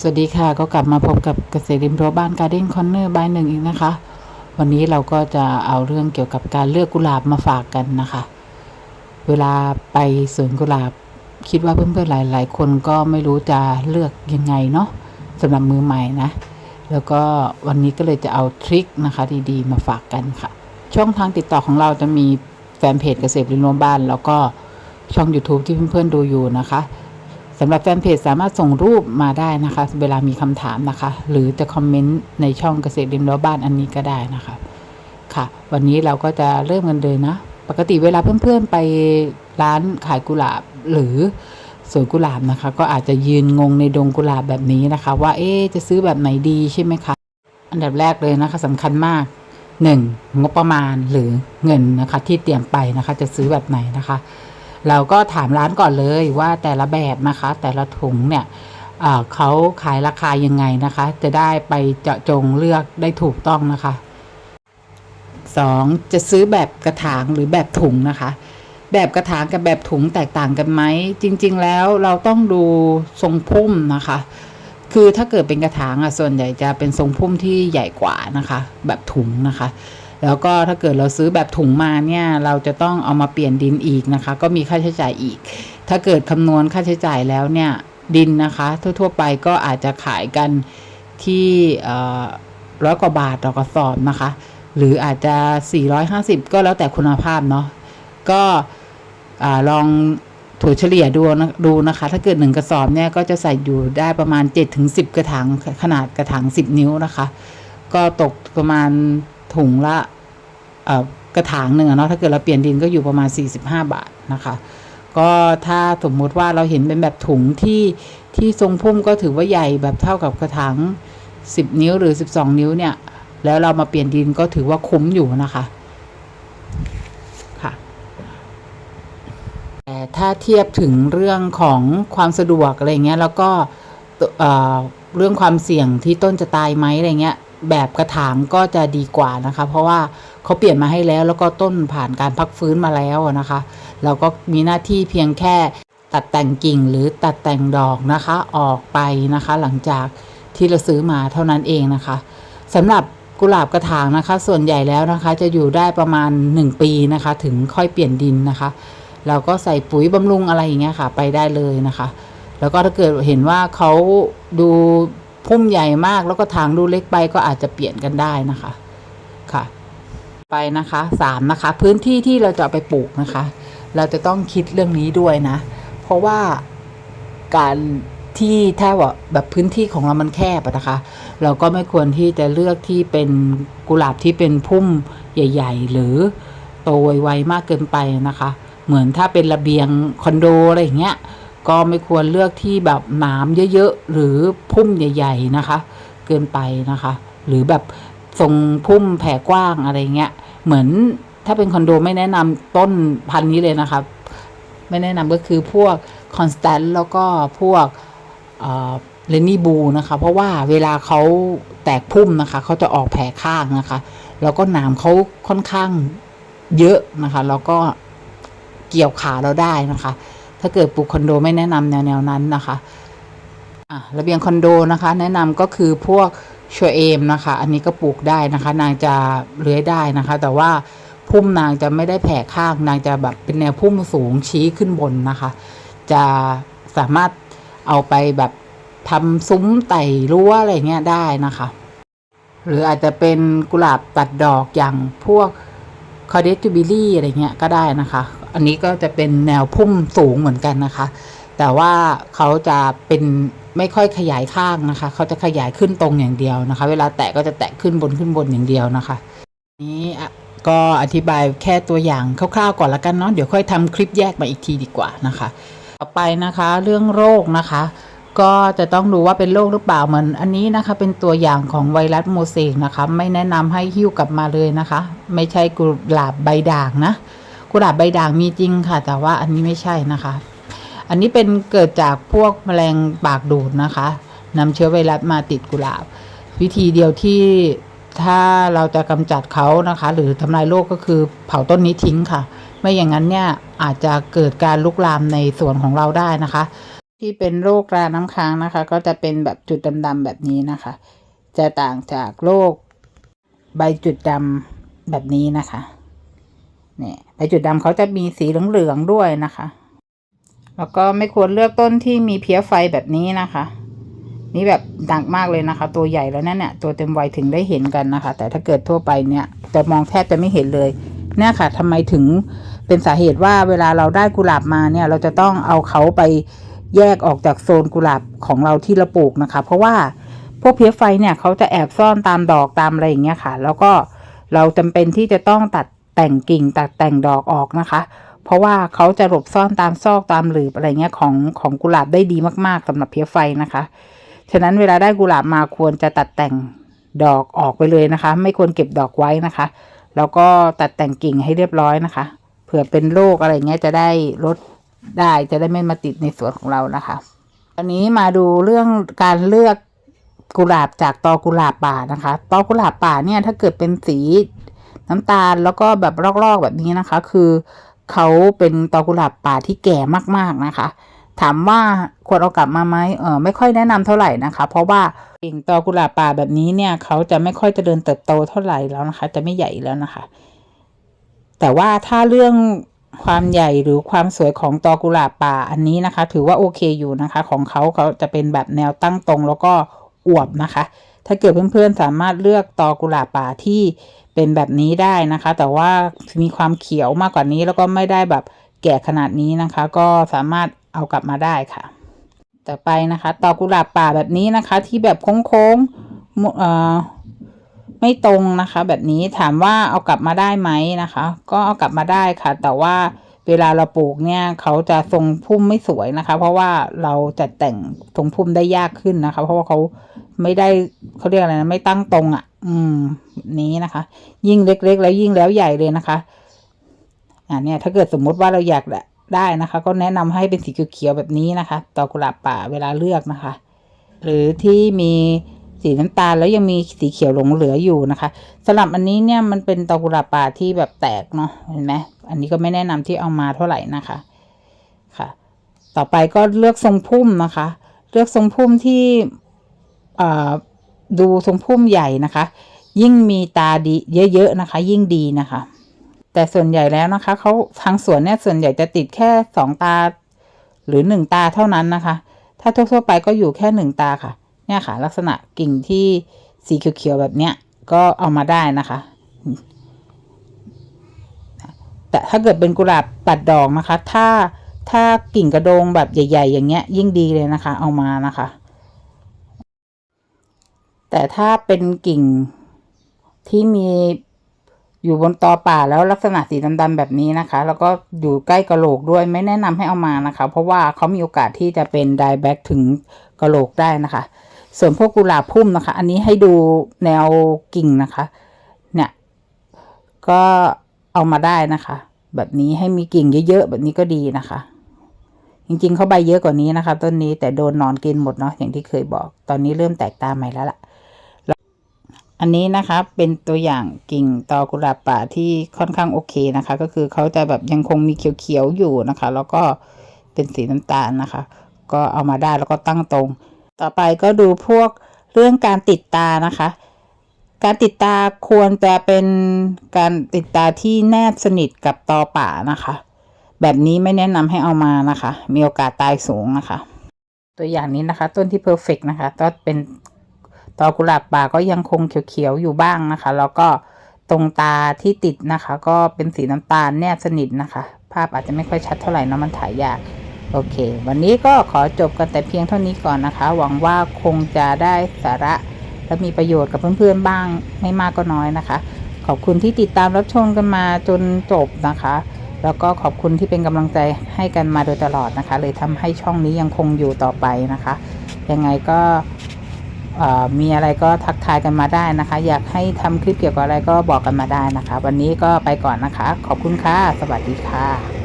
สวัสดีค่ะก็กลับมาพบกับเกษตรริมรั้วบ้านการ์เด้นคอนเนอร์บายหนึ่งอีกนะคะ วันนี้เราก็จะเอาเรื่องเกี่ยวกับการเลือกกุหลาบมาฝากกันนะคะ เวลาไปสวนกุหลาบ คิดว่าเพื่อนๆหลาย ๆ คนก็ไม่รู้จะเลือกยังไงเนาะสำหรับมือใหม่นะ แล้วก็วันนี้ก็เลยจะเอาทริคนะคะดีๆมาฝากกันค่ะ ช่องทางติดต่อของเราจะมีแฟนเพจเกษตรริมรั้วบ้าน แล้วก็ช่อง YouTube ที่เพื่อนๆดูอยู่นะคะ สำหรับแฟนเพจสามารถส่งรูปมาได้นะคะ เวลามีคำถามนะคะ หรือจะคอมเมนต์ในช่องเกษตรริมรั้วบ้านอันนี้ก็ได้นะคะ ค่ะ วันนี้เราก็จะเริ่มกันเลยนะ ปกติเวลาเพื่อนๆไปร้านขายกุหลาบหรือสวนกุหลาบนะคะ ก็อาจจะยืนงงในดงกุหลาบแบบนี้นะคะ ว่าเอ๊ะจะซื้อแบบไหนดีใช่ไหมคะ อันดับแรกเลยนะคะสำคัญมาก 1. งบประมาณหรือเงินนะคะที่เตรียมไปนะคะ จะซื้อแบบไหนนะคะ เราก็ถามร้านก่อนเลยว่าแต่ละแบบนะคะ แต่ละถุงเนี่ยเขาขายราคายังไงนะคะ จะได้ไปเจาะจงเลือกได้ถูกต้องนะคะ 2. จะซื้อแบบกระถางหรือแบบถุงนะคะ แบบกระถางกับแบบถุงแตกต่างกันไหม จริง ๆ แล้วเราต้องดูทรงพุ่มนะคะ คือถ้าเกิดเป็นกระถางอะส่วนใหญ่จะเป็นทรงพุ่มที่ใหญ่กว่านะคะ แบบถุงนะคะ แล้วก็ถ้าเกิดเราซื้อแบบถุงมาเนี่ยเราจะต้องเอามาเปลี่ยนดินอีกนะคะ ก็มีค่าใช้จ่ายอีก ถ้าเกิดคำนวณค่าใช้จ่ายแล้วเนี่ยดินนะคะ ทั่วๆไปก็อาจจะขายกันที่ร้อยกว่าบาทต่อกระสอบนะคะ หรืออาจจะ 450 ก็แล้วแต่คุณภาพเนาะก็ลองถั่วเฉลี่ยดูนะดูนะคะ ถ้าเกิดหนึ่งกระสอบเนี่ยก็จะใส่อยู่ได้ประมาณ 7-10 กระถางขนาดกระถาง 10 นิ้วนะคะ ก็ตกประมาณ ถุงละกระถางหนึ่งเนาะถ้าเกิดเราเปลี่ยนดินก็อยู่ประมาณ 45 บาทนะคะ ก็ถ้าสมมุติว่าเราเห็นเป็นแบบถุงที่ที่ทรงพุ่มก็ถือว่าใหญ่แบบเท่ากับกระถาง 10 นิ้วหรือ 12 นิ้วเนี่ย แล้วเรามาเปลี่ยนดินก็ถือว่าคุ้มอยู่นะคะค่ะแต่ถ้าเทียบถึงเรื่องของความสะดวกอะไรเงี้ยแล้วก็เรื่องความเสี่ยงที่ต้นจะตายไหมอะไรเงี้ย แบบกระถางก็จะดีกว่านะคะ เพราะว่าเขาเปลี่ยนมาให้แล้ว แล้วก็ต้นผ่านการพักฟื้นมาแล้วนะคะ เราก็มีหน้าที่เพียงแค่ตัดแต่งกิ่งหรือตัดแต่งดอกนะคะ ออกไปนะคะ หลังจากที่เราซื้อมาเท่านั้นเองนะคะสำหรับกุหลาบกระถางนะคะ ส่วนใหญ่แล้วนะคะ จะอยู่ได้ประมาณ 1 ปีนะคะ ถึงค่อยเปลี่ยนดินนะคะ เราก็ใส่ปุ๋ยบำรุงอะไรอย่างเงี้ยค่ะ ไปได้เลยนะคะ แล้วก็ถ้าเกิดเห็นว่าเขาดู พุ่มใหญ่มากแล้วก็ทางดูเล็กไปก็อาจจะเปลี่ยนกันได้นะคะค่ะ ไปนะคะสามนะคะ พื้นที่ที่เราจะไปปลูกนะคะ เราจะต้องคิดเรื่องนี้ด้วยนะ เพราะว่าการที่ถ้าว่าแบบพื้นที่ของเรามันแคบนะคะ เราก็ไม่ควรที่จะเลือกที่เป็นกุหลาบที่เป็นพุ่มใหญ่ ๆ หรือโตไวๆมากเกินไปนะคะ เหมือนถ้าเป็นระเบียงคอนโดอะไรอย่างเงี้ย ก็ไม่ควรเลือกที่แบบหนามเยอะๆ หรือพุ่มใหญ่ ๆนะคะ เกินไปนะคะ หรือแบบทรงพุ่มแผ่กว้างอะไรเงี้ย เหมือนถ้าเป็นคอนโดไม่แนะนำต้นพันธุ์นี้เลยนะคะไม่แนะนำก็คือพวกคอนสแตนแล้วก็พวกเลนนี่บูนะคะ เพราะว่าเวลาเขาแตกพุ่มนะคะเขาจะออกแผ่ข้างนะคะ แล้วก็หนามเขาค่อนข้างเยอะนะคะ แล้วก็เกี่ยวขาเราได้นะคะ ถ้าเกิดปลูกคอนโดไม่แนะนำแนวแนวนั้นนะคะอะระเบียงคอนโดนะคะ แนะนำก็คือพวกชัวเอมนะคะ อันนี้ก็ปลูกได้นะคะ นางจะเลื้อยได้นะคะ แต่ว่าพุ่มนางจะไม่ได้แผ่ข้าง นางจะแบบเป็นแนวพุ่มสูงชี้ขึ้นบนนะคะ จะสามารถเอาไปแบบทำซุ้มไต่รั้วอะไรเงี้ยได้นะคะ หรืออาจจะเป็นกุหลาบตัดดอกอย่างพวกคอเดจูบิลี่อะไรเงี้ยก็ได้นะคะ อันนี้ก็จะเป็นแนวพุ่มสูงเหมือนกันนะคะ แต่ว่าเขาจะเป็นไม่ค่อยขยายข้างนะคะ เขาจะขยายขึ้นตรงอย่างเดียวนะคะ เวลาแตะก็จะแตะขึ้นบนขึ้นบนอย่างเดียวนะคะ นี้ก็อธิบายแค่ตัวอย่างคร่าวๆก่อนละกันเนาะ เดี๋ยวค่อยทำคลิปแยกมาอีกทีดีกว่านะคะ ต่อไปนะคะเรื่องโรคนะคะ ก็จะต้องดูว่าเป็นโรคหรือเปล่าเหมือนอันนี้นะคะ เป็นตัวอย่างของไวรัสโมเสกนะคะ ไม่แนะนำให้หิ้วกลับมาเลยนะคะ ไม่ใช่กุหลาบใบด่างนะ กุหลาบใบด่างมีจริงค่ะ แต่ว่าอันนี้ไม่ใช่นะคะ อันนี้เป็นเกิดจากพวกแมลงปากดูดนะคะนำเชื้อไวรัสมาติดกุหลาบ วิธีเดียวที่ถ้าเราจะกำจัดเขานะคะ หรือทำลายโรคก็คือเผาต้นนี้ทิ้งค่ะ ไม่อย่างนั้นเนี่ยอาจจะเกิดการลุกลามในสวนของเราได้นะคะ ที่เป็นโรคราน้ำค้างนะคะ ก็จะเป็นแบบจุดดำๆแบบนี้นะคะ จะต่างจากโรคใบจุดดำแบบนี้นะคะ เนี่ยใบจุดดำเขาจะมีสีเหลืองๆด้วยนะคะ แล้วก็ไม่ควรเลือกต้นที่มีเพี้ยไฟแบบนี้นะคะ นี่แบบดักมากเลยนะคะ ตัวใหญ่แล้วนั่นเนี่ยตัวเต็มวัยถึงได้เห็นกันนะคะ แต่ถ้าเกิดทั่วไปเนี่ยจะมองแทบจะไม่เห็นเลยเนี่ยค่ะทำไมถึงเป็นสาเหตุว่าเวลาเราได้กุหลาบมาเนี่ยเราจะต้องเอาเขาไปแยกออกจากโซนกุหลาบของเราที่เราปลูกนะคะ เพราะว่าพวกเพี้ยไฟเนี่ยเขาจะแอบซ่อนตามดอกตามอะไรอย่างเงี้ยค่ะ แล้วก็เราจำเป็นที่จะต้องตัด แต่งกิ่งตัดแต่งดอกออกนะคะ เพราะว่าเขาจะหลบซ่อนตามซอกตามหลืบอะไรเงี้ยของของกุหลาบได้ดีมากๆสำหรับเพี้ยไฟนะคะ ฉะนั้นเวลาได้กุหลาบมาควรจะตัดแต่งดอกออกไปเลยนะคะ ไม่ควรเก็บดอกไว้นะคะ แล้วก็ตัดแต่งกิ่งให้เรียบร้อยนะคะ เผื่อเป็นโรคอะไรเงี้ยจะได้ลดได้จะได้ไม่มาติดในสวนของเรานะคะอันนี้มาดูเรื่องการเลือกกุหลาบจากตอกุหลาบป่านะคะ ตอกุหลาบป่าเนี่ยถ้าเกิดเป็นสี น้ำตาลแล้วก็แบบลอกๆแบบนี้นะคะ คือเขาเป็นตอกุหลาบป่าที่แก่มากๆนะคะ ถามว่าควรเอากลับมาไหมเออไม่ค่อยแนะนำเท่าไหร่นะคะ เพราะว่ากิ่งตอกุหลาบป่าแบบนี้เนี่ย เขาจะไม่ค่อยจเจริญเติบโตเท่าไหร่แล้วนะคะ จะไม่ใหญ่แล้วนะคะ แต่ว่าถ้าเรื่องความใหญ่หรือความสวยของตอกุหลาบป่าอันนี้นะคะ ถือว่าโอเคอยู่นะคะ ของเขาเขาจะเป็นแบบแนวตั้งตรงแล้วก็อวบนะคะ ถ้าเกิดเพื่อนๆสามารถเลือกตอกุหลาบป่าที่ เป็นแบบนี้ได้นะคะ แต่ว่ามีความเขียวมากกว่านี้แล้วก็ไม่ได้แบบแก่ขนาดนี้นะคะ ก็สามารถเอากลับมาได้ค่ะ ต่อไปนะคะตอกุหลาบป่าแบบนี้นะคะ ที่แบบโค้งๆเอ่อไม่ตรงนะคะ แบบนี้ถามว่าเอากลับมาได้ไหมนะคะ ก็เอากลับมาได้ค่ะ แต่ว่าเวลาเราปลูกเนี่ยเขาจะทรงพุ่มไม่สวยนะคะ เพราะว่าเราจัดแต่งทรงพุ่มได้ยากขึ้นนะคะ เพราะว่าเขาไม่ได้เขาเรียกอะไรนะไม่ตั้งตรงอะ่ะ อืม นี้นะคะ ยิ่งเล็ก ๆ แล้วยิ่งแล้วใหญ่เลยนะคะอ่าเนี่ยถ้าเกิดสมมุติว่าเราอยากได้นะคะ ก็แนะนำให้เป็นสีเขียวๆแบบนี้นะคะตอกุหลาบป่าเวลาเลือกนะคะ หรือที่มีสีน้ำตาลแล้วยังมีสีเขียวหลงเหลืออยู่นะคะสำหรับอันนี้เนี่ยมันเป็นตอกุหลาบป่าที่แบบแตกเนาะเห็นไหมอันนี้ก็ไม่แนะนำที่เอามาเท่าไหร่นะคะค่ะ ต่อไปก็เลือกทรงพุ่มนะคะ เลือกทรงพุ่มที่ดูทรงพุ่มใหญ่นะคะ ยิ่งมีตาดีเยอะๆนะคะ ยิ่งดีนะคะ แต่ส่วนใหญ่แล้วนะคะเขาทางสวนเนี่ยส่วนใหญ่จะติดแค่สองตา หรือหนึ่งตาเท่านั้นนะคะ ถ้าทั่วๆไปก็อยู่แค่หนึ่งตาค่ะ เนี่ยค่ะ ลักษณะกิ่งที่สีเขียวๆแบบเนี้ยก็เอามาได้นะคะ แต่ถ้าเกิดเป็นกุหลาบปัดดอกนะคะ ถ้าถ้ากิ่งกระโดงแบบใหญ่ ๆ อย่างเงี้ย ยิ่งดีเลยนะคะ เอามานะคะ แต่ถ้าเป็นกิ่ง ที่มีอยู่บนตอป่าแล้วลักษณะสีดำๆแบบนี้นะคะ แล้วก็อยู่ใกล้กระโหลกด้วยไม่แนะนำให้เอามานะคะ เพราะว่าเขามีโอกาสที่จะเป็นไดแบ็กถึงกระโหลกได้นะคะ ส่วนพวกกุหลาบพุ่มนะคะ อันนี้ให้ดูแนวกิ่งนะคะ เนี่ย ก็เอามาได้นะคะ แบบนี้ให้มีกิ่งเยอะๆแบบนี้ก็ดีนะคะ จริงๆเขาใบเยอะกว่านี้นะคะ ต้นนี้แต่โดนนอนกินหมดเนาะอย่างที่เคยบอก ตอนนี้เริ่มแตกตาใหม่แล้วล่ะ อันนี้นะคะเป็นตัวอย่างกิ่งตอกุหลาบป่าที่ค่อนข้างโอเคนะคะ ก็คือเขาจะแบบยังคงมีเขียวๆอยู่นะคะ แล้วก็เป็นสีน้ำตาลนะคะ ก็เอามาได้แล้วก็ตั้งตรง ต่อไปก็ดูพวกเรื่องการติดตานะคะ การติดตาควรจะเป็นการติดตาที่แนบสนิทกับตอป่านะคะ แบบนี้ไม่แนะนำให้เอามานะคะ มีโอกาสตายสูงนะคะ ตัวอย่างนี้นะคะ ต้นที่เพอร์เฟกนะคะก็เป็น ตอกุหลาบป่าก็ยังคงเขียวๆอยู่บ้างนะคะ แล้วก็ตรงตาที่ติดนะคะ ก็เป็นสีน้ำตาลแนบสนิทนะคะ ภาพอาจจะไม่ค่อยชัดเท่าไหร่นะมันถ่ายยากโอเค วันนี้ก็ขอจบกันแต่เพียงเท่านี้ก่อนนะคะ หวังว่าคงจะได้สาระและมีประโยชน์กับเพื่อนๆบ้างไม่มากก็น้อยนะคะ ขอบคุณที่ติดตามรับชมกันมาจนจบนะคะ แล้วก็ขอบคุณที่เป็นกำลังใจให้กันมาโดยตลอดนะคะ เลยทำให้ช่องนี้ยังคงอยู่ต่อไปนะคะ ยังไงก็ มีอะไรก็ทักทายกันมาได้นะคะ อยากให้ทำคลิปเกี่ยวกับอะไรก็บอกกันมาได้นะคะ วันนี้ก็ไปก่อนนะคะ ขอบคุณค่ะ สวัสดีค่ะ